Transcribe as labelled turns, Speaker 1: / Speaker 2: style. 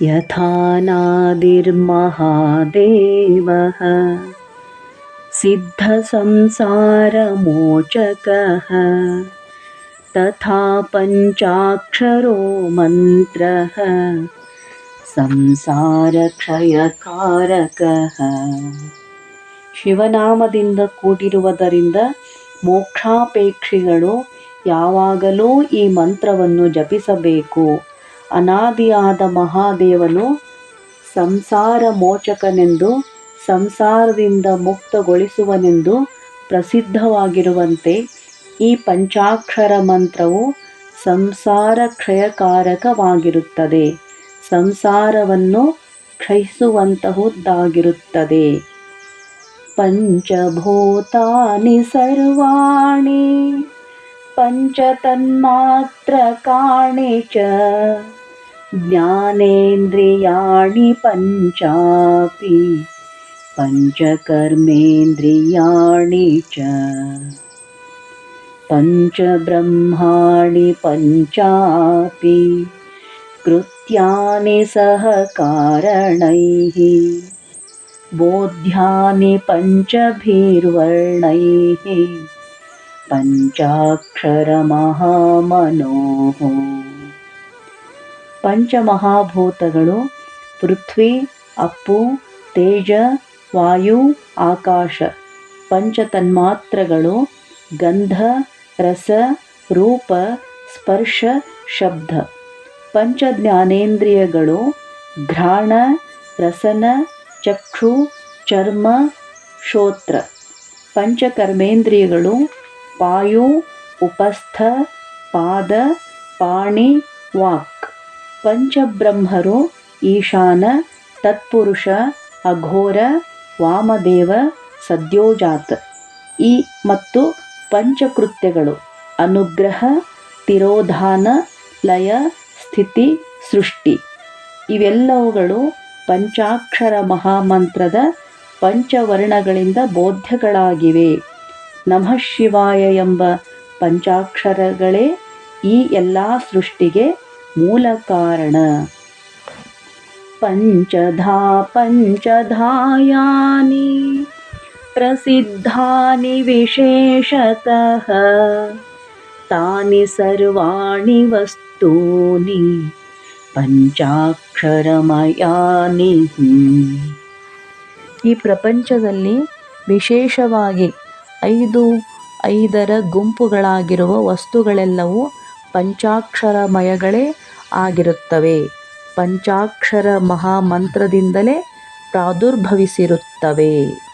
Speaker 1: यथा नादिर्महादेवः सिद्धसंसारमोचकः तथा पञ्चाक्षरो मन्त्रः ಸಂಸಾರಕ್ಷಯಕಾರಕಃ ಶಿವನಾಮದಿಂದ ಕೂಡಿರುವುದರಿಂದ ಮೋಕ್ಷಾಪೇಕ್ಷಿಗಳು ಯಾವಾಗಲೂ ಈ ಮಂತ್ರವನ್ನು ಜಪಿಸಬೇಕು ಅನಾದಿಯಾದ ಮಹಾದೇವನು ಸಂಸಾರ ಮೋಚಕನೆಂದು, ಸಂಸಾರದಿಂದ ಮುಕ್ತಗೊಳಿಸುವನೆಂದು ಪ್ರಸಿದ್ಧವಾಗಿರುವಂತೆ ಈ ಪಂಚಾಕ್ಷರ ಮಂತ್ರವು ಸಂಸಾರ ಕ್ಷಯಕಾರಕವಾಗಿರುತ್ತದೆ. ಸಂಸಾರವನ್ನು ಕ್ಷಯಿಸುವಂತಹುದ್ದಾಗಿರುತ್ತದೆ. ಪಂಚಭೂತಾನಿ ಸರ್ವಾಣಿ ಪಂಚತನ್ಮಾತ್ರಕಾಣಿ ಚ. ज्ञानेन्द्रियाणि पञ्चापि पञ्चकर्मेन्द्रियाणि च। पञ्चब्रह्माणि पञ्चापि कृत्यानि सहकारणैः बोध्यानि पञ्चभिर्वर्णैः पञ्चाक्षरमहामनोः। ಪಂಚಮಹಾಭೂತಗಳು ಪೃಥ್ವಿ, ಅಪ್ಪು, ತೇಜ, ವಾಯು, ಆಕಾಶ. ಪಂಚತನ್ಮಾತ್ರಗಳು ಗಂಧ, ರಸ, ರೂಪ, ಸ್ಪರ್ಶ, ಶಬ್ದ. ಪಂಚಜ್ಞಾನೇಂದ್ರಿಯಗಳು ಘ್ರಾಣ, ರಸನ, ಚಕ್ಷು, ಚರ್ಮ, ಶ್ರೋತ್ರ. ಪಂಚಕರ್ಮೇಂದ್ರಿಯಗಳು ಪಾಯು ಉಪಸ್ಥ, ಪಾದ, ಪಾಣಿ, ವಾಕ್. ಪಂಚಬ್ರಹ್ಮರು, ಈಶಾನ, ತತ್ಪುರುಷ, ಅಘೋರ, ವಾಮದೇವ, ಸದ್ಯೋಜಾತ. ಈ ಮತ್ತು ಪಂಚಕೃತ್ಯಗಳು ಅನುಗ್ರಹ, ತಿರೋಧಾನ, ಲಯ, ಸ್ಥಿತಿ, ಸೃಷ್ಟಿ. ಇವೆಲ್ಲವುಗಳು ಪಂಚಾಕ್ಷರ ಮಹಾಮಂತ್ರದ ಪಂಚವರ್ಣಗಳಿಂದ ಬೋಧ್ಯಗಳಾಗಿವೆ. ನಮಃ ಶಿವಾಯ ಎಂಬ ಪಂಚಾಕ್ಷರಗಳೇ ಈ ಎಲ್ಲ ಸೃಷ್ಟಿಗೆ ಮೂಲ ಕಾರಣ ಪಂಚಧಾ ಪಂಚಧಾಯಾನಿ ಪ್ರಸಿದ್ಧಾನಿ ವಿಶೇಷತಃ. ತಾನಿ ಸರ್ವಾಣಿ ವಸ್ತೂನಿ ಪಂಚಾಕ್ಷರಮಯಾನಿ. ಈ ಪ್ರಪಂಚದಲ್ಲಿ ವಿಶೇಷವಾಗಿ ಐದು, ಐದರ ಗುಂಪುಗಳಾಗಿರುವ ವಸ್ತುಗಳೆಲ್ಲವೂ ಪಂಚಾಕ್ಷರಮಯಗಳೇ ಆಗಿರುತ್ತವೆ. ಪಂಚಾಕ್ಷರ ಮಹಾಮಂತ್ರದಿಂದಲೇ ಪ್ರಾದುರ್ಭವಿಸಿರುತ್ತವೆ.